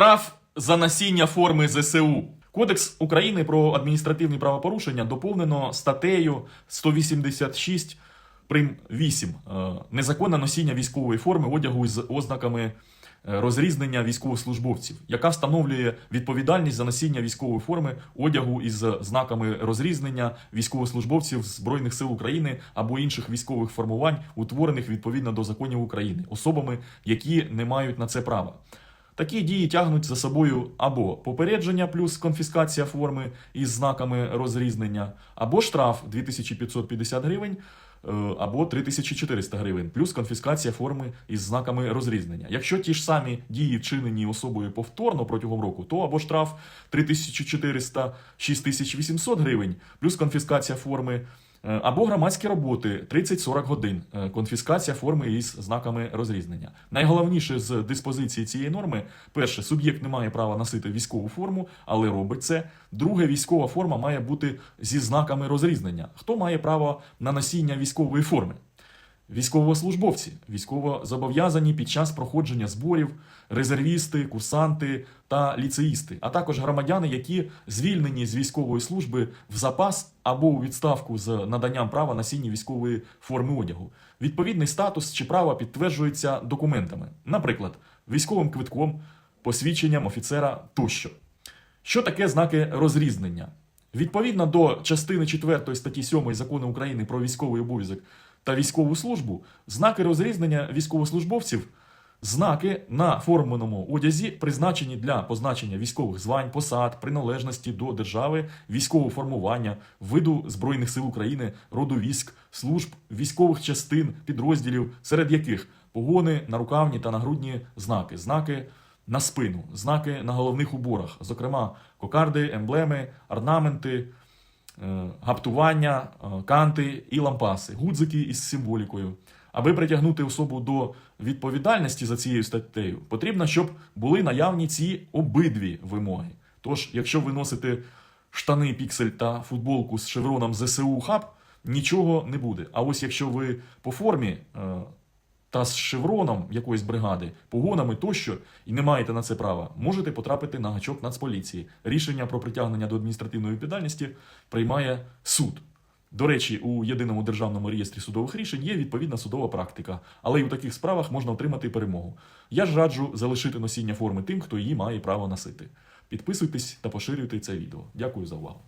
Штраф за носіння форми ЗСУ. Кодекс України про адміністративні правопорушення доповнено статтею 186 прим 8 е, незаконне носіння військової форми одягу з ознаками е, розрізнення військовослужбовців, яка встановлює відповідальність за носіння військової форми одягу із знаками розрізнення військовослужбовців Збройних сил України або інших військових формувань, утворених відповідно до законів України, особами, які не мають на це права. Такі дії тягнуть за собою або попередження плюс конфіскація форми із знаками розрізнення, або штраф 2550 гривень, е, або 3400 гривень, плюс конфіскація форми із знаками розрізнення. Якщо ті ж самі дії вчинені особою повторно протягом року, то або штраф 3400 6800 гривень, плюс конфіскація форми. Е, Або громадські роботи 30-40 годин, е, конфіскація форми із знаками розрізнення. Найголовніше з диспозиції цієї норми: перше, суб'єкт не має права носити військову форму, але робить це. Друге, військова форма має бути зі знаками розрізнення. Хто має право на носіння військової форми? Військовослужбовці, військово зобов'язані під час проходження зборів, резервісти, курсанти та ліцеїсти, а також громадяни, які звільнені з військової служби в запас або у відставку з наданням права носіння військової форми одягу. Відповідний статус чи право підтверджується документами, наприклад, військовим квитком, посвідченням офіцера тощо. Що таке знаки розрізнення? Відповідно до частини 4 статті 7 закону України про військовий обов'язок та військову службу, знаки розрізнення військовослужбовців знаки на форменому одязі призначені для позначення військових звань, посад, приналежності до держави, військового формування, виду Збройних сил України, роду військ, служб, військових частин, підрозділів, серед яких погони, нарукавні та нагрудні знаки, знаки на спину, знаки на головних уборах, зокрема кокарди, емблеми, орнаменти, гаптування, е, канти і лампаси, гудзики із символікою. Аби притягнути особу до відповідальності за цією статтею, потрібно, щоб були наявні ці обидві вимоги. Тож, якщо ви носите штани піксель та футболку з шевроном ЗСУ Хаб, нічого не буде. А ось якщо ви по формі е, та з шевроном якоїсь бригади, погонами тощо, і не маєте на це права, можете потрапити на гачок Нацполіції. Рішення про притягнення до адміністративної відповідальності приймає суд. До речі, у єдиному державному реєстрі судових рішень є відповідна судова практика, але й у таких справах можна отримати перемогу. Я ж раджу залишити носіння форми тим, хто її має право носити. Підписуйтесь та поширюйте це відео. Дякую за увагу.